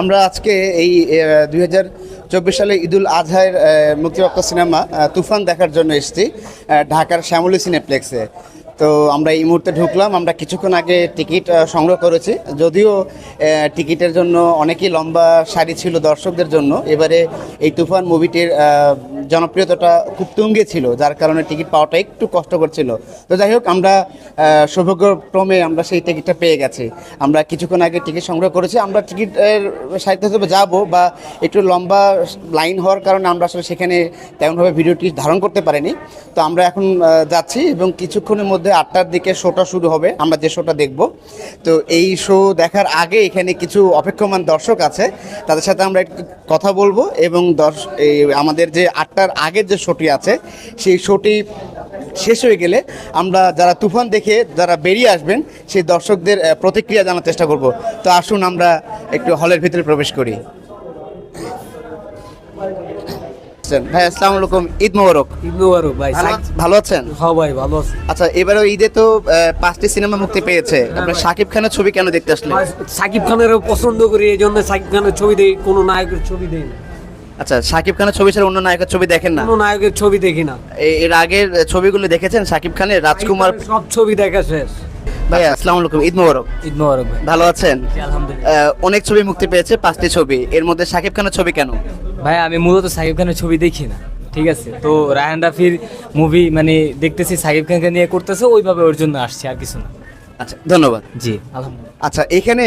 আমরা আজকে এই দুই চব্বিশ সালে ঈদুল আজহার মুক্তিপ্রাপ্ত সিনেমা তুফান দেখার জন্য এসেছি ঢাকার শ্যামলী সিনেপ্লেক্সে। তো আমরা এই মুহূর্তে ঢুকলাম, আমরা কিছুক্ষণ আগে টিকিট সংগ্রহ করেছি। যদিও টিকিটের জন্য অনেকই লম্বা সারি ছিল দর্শকদের জন্য। এবারে এই তুফান মুভিটির জনপ্রিয়তাটা খুব তুঙ্গে ছিল, যার কারণে টিকিট পাওয়াটা একটু কষ্টকর ছিল তো যাই হোক, আমরা সৌভাগ্যক্রমে আমরা সেই টিকিটটা পেয়ে গেছি। আমরা কিছুক্ষণ আগে টিকিট সংগ্রহ করেছি। আমরা টিকিটের সাহিত্য হিসেবে যাব বা একটু লম্বা লাইন হওয়ার কারণে আমরা আসলে সেখানে তেমনভাবে ভিডিওটি ধারণ করতে পারিনি। তো আমরা এখন যাচ্ছি এবং কিছুক্ষণের মধ্যে আটটার দিকে শোটা শুরু হবে। আমরা যে শোটা দেখব। তো এই শো দেখার আগে এখানে কিছু অপেক্ষমান দর্শক আছে। তাদের সাথে আমরা কথা বলব এবং দর্শ আমাদের যে আটটার আগের যে শোটি আছে সেই শোটি শেষ হয়ে গেলে আমরা যারা তুফান দেখে যারা বেরিয়ে আসবেন সেই দর্শকদের প্রতিক্রিয়া জানার চেষ্টা করব। তো আসুন আমরা একটু হলের ভিতরে প্রবেশ করি। ভাই আসসালামু আলাইকুম। ঈদ মোবারক। ঈদ মোবারক ভাই ভালো- আছেন? হ্যাঁ ভাই ভালো আছি। আচ্ছা এবারে ঈদে তো পাঁচটি সিনেমা মুক্তি পেয়েছে। আপনার শাকিব খানের ছবি কেন দেখতে আসলেন? সাকিব খানেরও পছন্দ করি এই জন্য সাকিব খানের ছবি দেই কোনো নায়কের ছবি দেই না। আচ্ছা শাকিব খানের ছবি ছাড়া অন্য নায়কের ছবি দেখেন না? কোনো নায়কের ছবি দেখি না। এর আগের ছবিগুলো দেখেছেন শাকিব খানের? রাজকুমার সব ছবি দেখা শেষ। ভাইয়া আসসালামু আলাইকুম ঈদ মোবারক। ঈদ মোবারক ভাই। ভালো আছেন? আলহামদুলিল্লাহ। অনেক ছবি মুক্তি পেয়েছে পাঁচটি ছবি। এর মধ্যে শাকিব খানের ছবি কেন? ভাই আমি মূলত সাকিব খানের ছবি দেখি না ঠিক আছে? তো রায়হান রাফির মুভি মানে দেখতেছি সাকিব খানকে নিয়ে করতেছে ওইভাবে ওর জন্য আসছে আর কিছু না। আচ্ছা ধন্যবাদ। জি। আলহামদুলিল্লাহ। আচ্ছা এখানে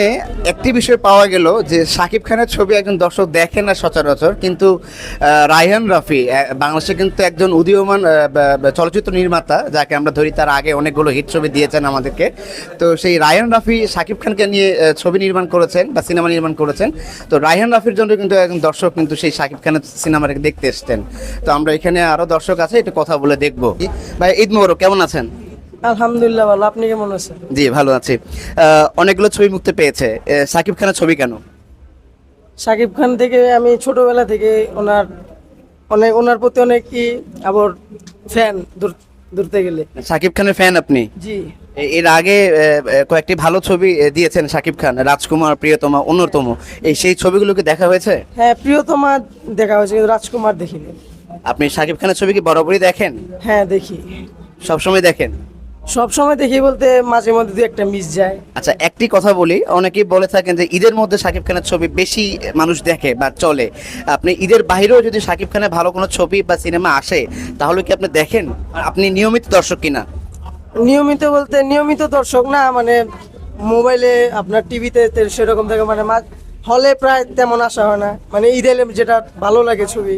একটি বিষয় পাওয়া গেল যে শাকিব খানের ছবি একজন দর্শক দেখেন না সচরাচর কিন্তু রায়হান রাফি বাংলাদেশে কিন্তু একজন উদীয়মান চলচ্চিত্র নির্মাতা যাকে আমরা ধরি তার আগে অনেকগুলো হিট ছবি দিয়েছেন আমাদেরকে। তো সেই রায়হান রাফি শাকিব খানকে নিয়ে ছবি নির্মাণ করেছেন বা সিনেমা নির্মাণ করেছেন। তো রায়হান রাফির জন্য কিন্তু একজন দর্শক কিন্তু সেই শাকিব খানের সিনেমাটাকে দেখতে এসছেন। তো আমরা এখানে আরও দর্শক আছে একটু কথা বলে দেখব। ভাই ঈদ মোবারক কেমন আছেন? আলহামদুলিল্লাহ ভালো। আপনি কেমন আছেন? জি ভালো আছি। অনেকগুলো ছবি মুক্তি পেয়েছে। শাকিব খানের ছবি কেন? সাকিব খান থেকে আমি ছোটবেলা থেকে ওনার অনেক ওনার প্রতি অনেক কি আবার ফ্যান দূর দূরতে গেলে। শাকিব খানের ফ্যান আপনি? জি। এর আগে কয়েকটি ভালো ছবি দিয়েছেন শাকিব খান রাজকুমার প্রিয়তমা অন্যতম। এই সেই ছবিগুলোকে দেখা হয়েছে? হ্যাঁ প্রিয়তমা দেখা হয়েছে কিন্তু রাজকুমার দেখিনি। আপনি শাকিব খানের ছবি কি বরাবরই দেখেন? হ্যাঁ দেখি। সবসময় দেখেন? সব সময় দেখি বলতে মাঝে মধ্যে দু একটা মিস যায়। আচ্ছা একটি কথা বলি অনেকেই বলে থাকেন যে ঈদের মধ্যে শাকিব খানের ছবি বেশি মানুষ দেখে বা চলে। আপনি ঈদের বাইরেও যদি শাকিব খানের ভালো কোনো ছবি বা সিনেমা আসে তাহলে কি আপনি দেখেন? আপনি নিয়মিত দর্শক কিনা? নিয়মিত বলতে নিয়মিত দর্শক না মানে মোবাইলে আপনার টিভিতে সেরকম থাকে মানে হলে প্রায় তেমন আসা হয় না। মানে ঈদে যেটা ভালো লাগে ছবি।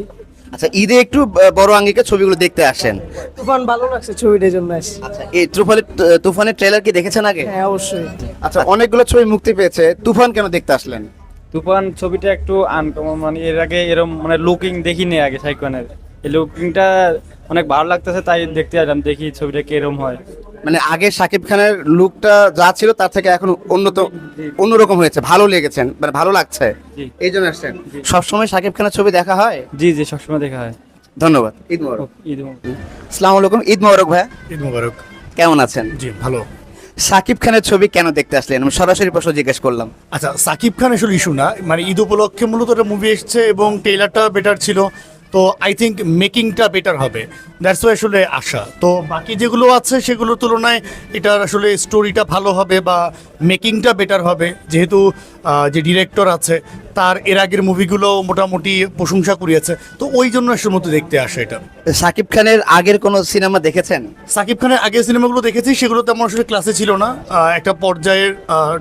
আচ্ছা ঈদে একটু বড় আঙ্গিকে ছবিগুলো দেখতে আসেন। তুফান ভালো লাগছে ছবিটার জন্য আচ্ছা এই তুফানের তুফানের ট্রেলার কি দেখেছেন আগে? হ্যাঁ অবশ্যই। আচ্ছা অনেকগুলো ছবি মুক্তি পেয়েছে। তুফান কেন দেখতে আসলেন? তুফান ছবিটা একটু আনকমন মানে এর আগে এরকম মানে লুকিং দেখিনি আগে সাইকনের এই লুকিংটা অনেক ভালো লাগতেছে তাই দেখতে আসলাম দেখি ছবিটা কিরম হয়। মানে আগে শাকিব খানের লুকটা যা ছিল তার থেকে এখন উন্নত অন্যরকম হয়েছে ভালো লেগেছেন মানে ভালো লাগছে। এই জন্য আসছেন। সবসময় সাকিব খানের ছবি দেখা হয়? জি জি সবসময় দেখা হয়। ধন্যবাদ। ঈদ মোবারক। ঈদ আসসালামু আলাইকুম। ঈদ মোবারক ভাই। ঈদ মোবারক। কেমন আছেন? জি ভালো। সাকিব খানের ছবি কেন দেখতে আসলেন? আমি সরাসরি প্রশ্ন জিজ্ঞেস করলাম। আচ্ছা সাকিব খান আসলে ইস্যু না। মানে ঈদ উপলক্ষে মূলত একটা মুভি এসছে এবং ট্রেলারটা বেটার ছিল। তো আই থিঙ্ক মেকিংটা বেটার হবে। দ্যাটস ওয়াই আসলে আশা। তো বাকি যেগুলো আছে সেগুলোর তুলনায় এটার আসলে স্টোরিটা ভালো হবে বা মেকিংটা বেটার হবে। যেহেতু যে ডিরেক্টর আছে তার এর আগের মুভিগুলো মোটামুটি প্রশংসা কুড়িয়েছে। তো ওই জন্য আসলে মতো দেখতে আসে এটা। সাকিব খানের আগের কোনো সিনেমা দেখেছেন? সাকিব খানের আগের সিনেমাগুলো দেখেছি সেগুলো তেমন আসলে ক্লাসে ছিল না। একটা পর্যায়ের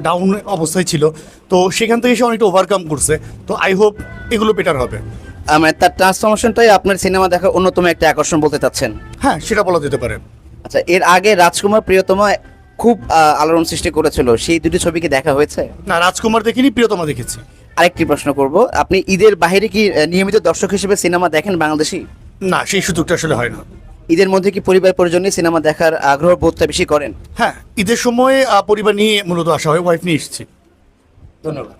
ডাউন অবস্থায় ছিল। তো সেখান থেকে সে অনেকটা ওভারকাম করছে। তো আই হোপ এগুলো বেটার হবে। মানে তার ট্রান্সফরমেশনটাই আপনার সিনেমা দেখার অন্যতম একটা আকর্ষণ বলতে চাচ্ছেন? হ্যাঁ সেটা বলা যেতে পারে। আচ্ছা এর আগে রাজকুমার প্রিয়তমা খুব আলোড়ন সৃষ্টি করেছিল। সেই দুটি ছবি কি দেখা হয়েছে? না রাজকুমার দেখিনি প্রিয়তমা দেখেছি। আরেকটি প্রশ্ন করব আপনি ঈদের বাইরে কি নিয়মিত দর্শক হিসেবে সিনেমা দেখেন বাংলাদেশি? না সেই সুযোগটা আসলে হয় না। ঈদের মধ্যে কি পরিবার পরিজনে সিনেমা দেখার আগ্রহ বোধটা বেশি করেন? হ্যাঁ ঈদের সময় পরিবার নিয়ে মূলত আসা হয় ওয়াইফ নিয়ে এসেছি। ধন্যবাদ।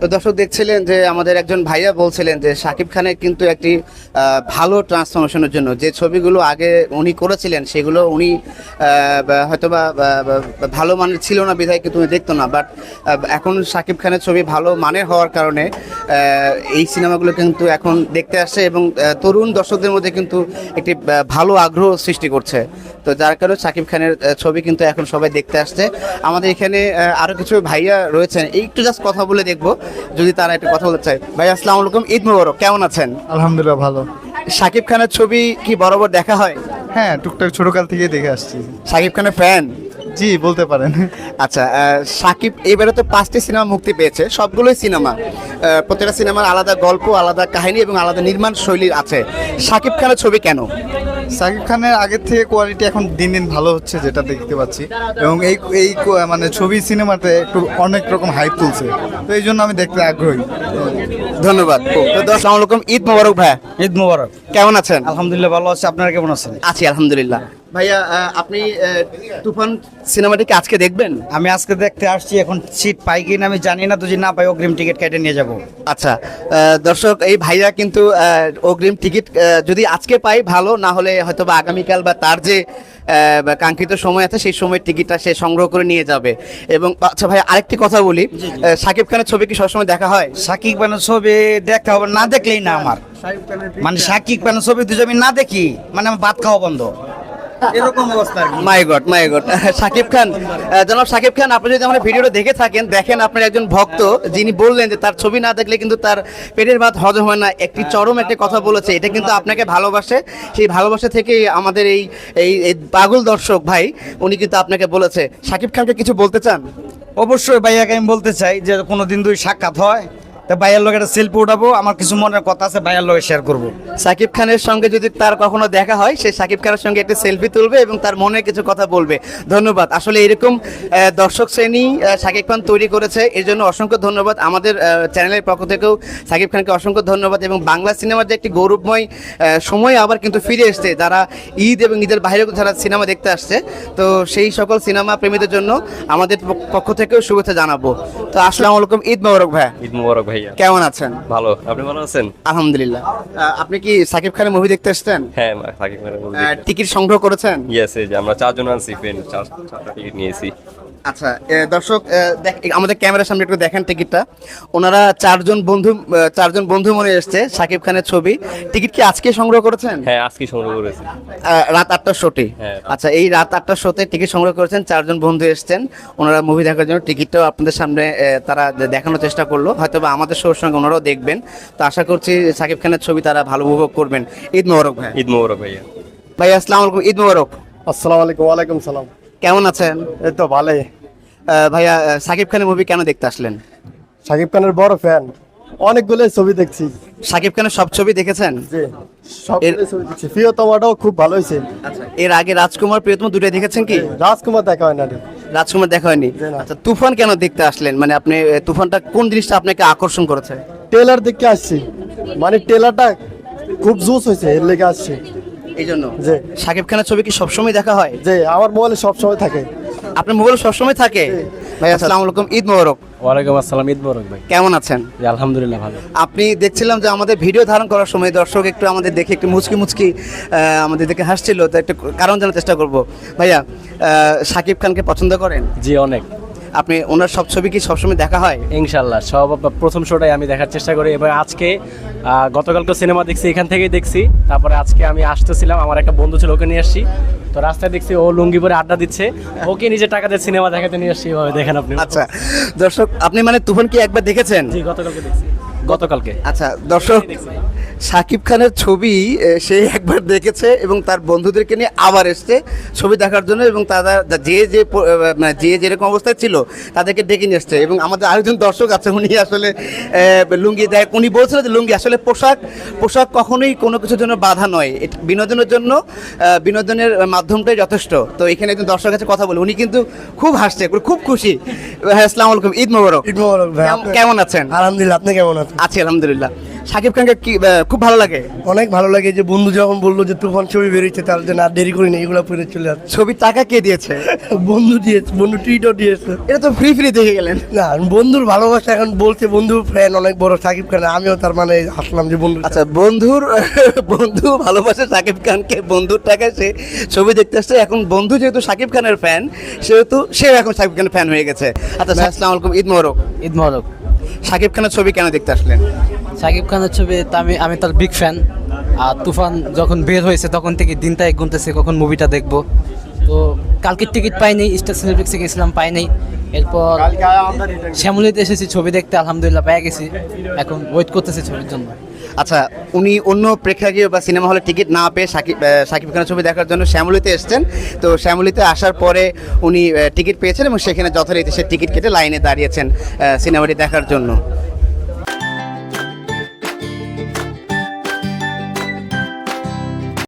তো দর্শক দেখছিলেন যে আমাদের একজন ভাইয়া বলছিলেন যে শাকিব খানের কিন্তু একটি ভালো ট্রান্সফরমেশনের জন্য। যে ছবিগুলো আগে উনি করেছিলেন সেগুলো উনি আহ, বা- হয়তো বা বা- বা- ভালো মানের ছিল না বিধায় কিন্তু দেখতো না। বাট এখন শাকিব খানের ছবি ভালো মানের হওয়ার কারণে এই সিনেমাগুলো কিন্তু এখন দেখতে আসছে এবং তরুণ দর্শকদের মধ্যে কিন্তু একটি ভালো আগ্রহ সৃষ্টি করছে। তো যার কারণে শাকিব খানের ছবি কিন্তু এখন সবাই দেখতে আসছে। আমাদের এখানে আরও কিছু ভাইয়া রয়েছেন। একটু জাস্ট কথা বলে দেখব যদি তারা একটু কথা বলতে চায়। ভাই আসসালামু আলাইকুম ঈদ মুবারক কেমন আছেন? আলহামদুলিল্লাহ ভালো। শাকিব খানের ছবি কি বরাবর দেখা হয়? হ্যাঁ টুকটাক ছোটকাল থেকেই দেখে আসছি। শাকিব খানের ফ্যান জি বলতে পারেন। আচ্ছা শাকিব এবারে তো পাঁচটি সিনেমা মুক্তি পেয়েছে সবগুলোই সিনেমা। প্রত্যেকটা সিনেমার আলাদা গল্প আলাদা কাহিনী এবং আলাদা নির্মাণ শৈলী আছে। শাকিব খানের ছবি কেন? সাকিব খানের আগের থেকে কোয়ালিটি এখন দিন দিন ভালো হচ্ছে যেটা দেখতে পাচ্ছি। এবং এই এই মানে ছবি সিনেমাতে একটু অনেক রকম হাইপ তুলছে। তো এই জন্য আমি দেখতে আগ্রহী। ধন্যবাদ। তো আলাইকুম। ঈদ মোবারক ভাই ঈদ মোবারক। কেমন আছেন? আলহামদুলিল্লাহ ভালো আছে। আপনারা কেমন আছেন? আছি আলহামদুলিল্লাহ। ভাইয়া আপনি তুফান সিনেমাটি কি আজকে দেখবেন? আমি আজকে দেখতে আসছি এখন সিট পাই কিনা আমি জানি না তো যে না পাই অগ্রিম টিকিট কেটে নিয়ে যাব। আচ্ছা দর্শক এই ভাইয়া কিন্তু অগ্রিম টিকিট যদি আজকে পাই ভালো না হলে হয়তো বা আগামীকাল বা তার যে কাঙ্ক্ষিত সময় আছে সেই সময়ের টিকিটটা সে সংগ্রহ করে নিয়ে যাবে। এবং আচ্ছা ভাই আরেকটি কথা বলি সাকিব খানের ছবি কি সবসময় দেখা হয়? সাকিব খানের ছবি দেখতে হবে না দেখলেই না আমার। মানে সাকিব খানের ছবি যদি আমি না দেখি মানে আমার ভাত খাওয়া বন্ধ। এরকম অবস্থা মাই গড মাই গড খান জনাব খান আপনি যদি আমার ভিডিওটা দেখে থাকেন দেখেন আপনার একজন ভক্ত যিনি বললেন যে তার ছবি না দেখলে কিন্তু তার পেটের ভাত হজম হয় না। একটি চরম একটা কথা বলেছে এটা কিন্তু আপনাকে ভালোবাসে। সেই ভালোবাসা থেকে আমাদের এই এই পাগল দর্শক ভাই উনি কিন্তু আপনাকে বলেছে। শাকিব খানকে কিছু বলতে চান? অবশ্যই ভাইয়াকে আমি বলতে চাই যে কোনোদিন দুই সাক্ষাৎ হয় তা ভাইয়ার লোক একটা সেলফি উঠাবো আমার কিছু মনের কথা আছে ভাইয়ার লোকে শেয়ার করব। সাকিব খানের সঙ্গে যদি তার কখনো দেখা হয় সে সাকিব খানের সঙ্গে একটা সেলফি তুলবে এবং তার মনে কিছু কথা বলবে। ধন্যবাদ। আসলে এরকম দর্শক শ্রেণি সাকিব খান তৈরি করেছে এর জন্য অসংখ্য ধন্যবাদ। আমাদের চ্যানেলের পক্ষ থেকেও সাকিব খানকে অসংখ্য ধন্যবাদ এবং বাংলা সিনেমার যে একটি গৌরবময় সময় আবার কিন্তু ফিরে এসছে যারা ঈদ এবং ঈদের বাইরেও যারা সিনেমা দেখতে আসছে তো সেই সকল সিনেমা প্রেমীদের জন্য আমাদের পক্ষ থেকেও শুভেচ্ছা জানাব। তো আসসালামু আলাইকুম ঈদ মোবারক ভাই ঈদ মুবারক ভাইয়া। কেমন আছেন? ভালো। আপনি ভালো আছেন? আলহামদুলিল্লাহ। আপনি কি সাকিব খানের মুভি দেখতে আসছেন? হ্যাঁ সাকিব খানের মুভি টিকিট সংগ্রহ করেছেন? ইয়েস এই যে আমরা চারজন আনছি ফ্রেন্ড চার চারটা টিকিট নিয়েছি। আচ্ছা দর্শক আমাদের ক্যামেরার সামনে একটু দেখেন টিকিটটা। ওনারা চারজন বন্ধু চারজন বন্ধু মনে এসছে সাকিব খানের ছবি। টিকিট কি আজকে সংগ্রহ করেছেন? হ্যাঁ আজকে সংগ্রহ করেছি। রাত আটটার শোতে। হ্যাঁ। আচ্ছা এই রাত আটটার শোতে টিকিট সংগ্রহ করেছেন চারজন বন্ধু এসছেন। ওনারা মুভি দেখার জন্য টিকিটটাও আপনাদের সামনে তারা দেখানোর চেষ্টা করল। হয়তো বা আমাদের শোর সঙ্গে ওনারাও দেখবেন। তো আশা করছি সাকিব খানের ছবি তারা ভালো উপভোগ করবেন। ঈদ মোবারক ভাই। ঈদ মুবারক ভাইয়া। ভাই আসসালামু আলাইকুম ঈদ মোবারক। আসসালামু আলাইকুম ওয়ালাইকুম সালাম। কেমন আছেন? এই তো ভালোই। ভাইয়া সাকিব খানের মুভি কেন দেখতে আসলেন? সাকিব খানের বড় ফ্যান অনেকগুলো ছবি দেখছি। সাকিব খানের সব ছবি দেখেছেন? জি সব ছবি দেখছি। প্রিয়তমাটাও খুব ভালো হয়েছে। আচ্ছা এর আগে রাজকুমার প্রিয়তম দুটোই দেখেছেন কি? রাজকুমার দেখা হয় না। রাজকুমার দেখা হয়নি। আচ্ছা তুফান কেন দেখতে আসলেন? মানে আপনি তুফানটা কোন জিনিসটা আপনাকে আকর্ষণ করেছে? টেলার দেখতে আসছি। মানে টেলারটা খুব জুস হয়েছে এর লেগে আসছি। এই জন্য জি। সাকিব খানের ছবি কি সবসময় দেখা হয়? যে আমার মোবাইলে সবসময় থাকে। আপনার মোবাইল সবসময় থাকে? ভাই আসসালামু আলাইকুম ঈদ মোবারক। ওয়ালাইকুম আসসালাম ঈদ মোবারক ভাই। কেমন আছেন? জি, আলহামদুলিল্লাহ ভালো। আপনি দেখছিলাম যে আমাদের ভিডিও ধারণ করার সময় দর্শক একটু আমাদের দেখে একটু মুচকি মুচকি আমাদের দেখে হাসছিল তো একটু কারণ জানার চেষ্টা করব। ভাইয়া আহ, সাকিব খানকে পছন্দ করেন? জি অনেক। আপনি ওনার সব ছবি কি সবসময় দেখা হয়? ইনশাল্লাহ সব প্রথম শোটাই আমি দেখার চেষ্টা করি এবং আজকে গতকালকে সিনেমা দেখছি এখান থেকেই দেখছি। তারপরে আজকে আমি আসতেছিলাম আমার একটা বন্ধু ছিল ওকে নিয়ে আসছি। তো রাস্তায় দেখছি ও লুঙ্গি পরে আড্ডা দিচ্ছে। ওকে নিজে টাকা দিয়ে সিনেমা দেখাতে নিয়ে আসছি এভাবে দেখেন আপনি। আচ্ছা দর্শক আপনি মানে তুফান কি একবার দেখেছেন? জি গতকালকে দেখছি। গতকালকে। আচ্ছা দর্শক সাকিব খানের ছবি সে একবার দেখেছে এবং তার বন্ধুদেরকে নিয়ে আবার এসছে ছবি দেখার জন্য এবং তারা যে যে মানে যে যেরকম অবস্থায় ছিল তাদেরকে ডেকে নিয়ে এসছে এবং আমাদের আরেকজন দর্শক আছে উনি আসলে লুঙ্গি দেয় উনি বলছিল যে লুঙ্গি আসলে পোশাক পোশাক কখনোই কোনো কিছুর জন্য বাধা নয়। বিনোদনের জন্য বিনোদনের মাধ্যমটাই যথেষ্ট। তো এখানে একজন দর্শকের কাছে কথা বলে উনি কিন্তু খুব হাসছে খুব খুশি। হ্যাঁ আসসালামু আলাইকুম ঈদ মোবারক। ঈদ মোবারক ভাই কেমন আছেন? আলহামদুলিল্লাহ আপনি কেমন আছেন? আছি আলহামদুলিল্লাহ। শাকিব খানকে কি খুব ভালো লাগে? অনেক ভালো লাগে যে বন্ধু যখন বলল যে তুফান ছবি বেরিয়েছে তার জন্য আর দেরি করিনি এগুলো পরে চলে যাচ্ছে। ছবির টাকা কে দিয়েছে? বন্ধু দিয়েছে বন্ধু ট্রিটও দিয়েছে। এটা তো ফ্রি ফ্রি দেখে গেলেন। না বন্ধুর ভালোবাসা এখন বলছে বন্ধু ফ্যান অনেক বড় সাকিব খান আমিও তার মানে হাসলাম যে বন্ধু আচ্ছা বন্ধুর বন্ধু ভালোবাসে শাকিব খানকে বন্ধুর টাকায় সে ছবি দেখতে আসছে। এখন বন্ধু যেহেতু শাকিব খানের ফ্যান সেহেতু সেও এখন শাকিব খানের ফ্যান হয়ে গেছে। আচ্ছা আসসালামু আলাইকুম ঈদ মোবারক। ঈদ মোবারক। শাকিব খানের ছবি কেন দেখতে আসলেন? সাকিব খানের ছবি আমি আমি তার বিগ ফ্যান আর তুফান যখন বের হয়েছে, তখন থেকে দিনটাই গুনতেছে, কখন মুভিটা দেখব। তো কালকের টিকিট পাইনি স্টার সিনেপ্লেক্সে গেছিলাম, পাইনি। এরপর শ্যামলিতে এসেছি, ছবি দেখতে, আলহামদুলিল্লাহ পেয়ে গেছি। এখন ওয়েট করতেছি ছবির জন্য। আচ্ছা উনি অন্য প্রেক্ষাগৃহ বা সিনেমা হলে টিকিট না পেয়ে সাকিব সাকিব খানের ছবি দেখার জন্য শ্যামলিতে এসেছেন। তো শ্যামলিতে আসার পরে উনি টিকিট পেয়েছেন এবং সেখানে যথারীতি সে টিকিট কেটে লাইনে দাঁড়িয়েছেন সিনেমাটি দেখার জন্য।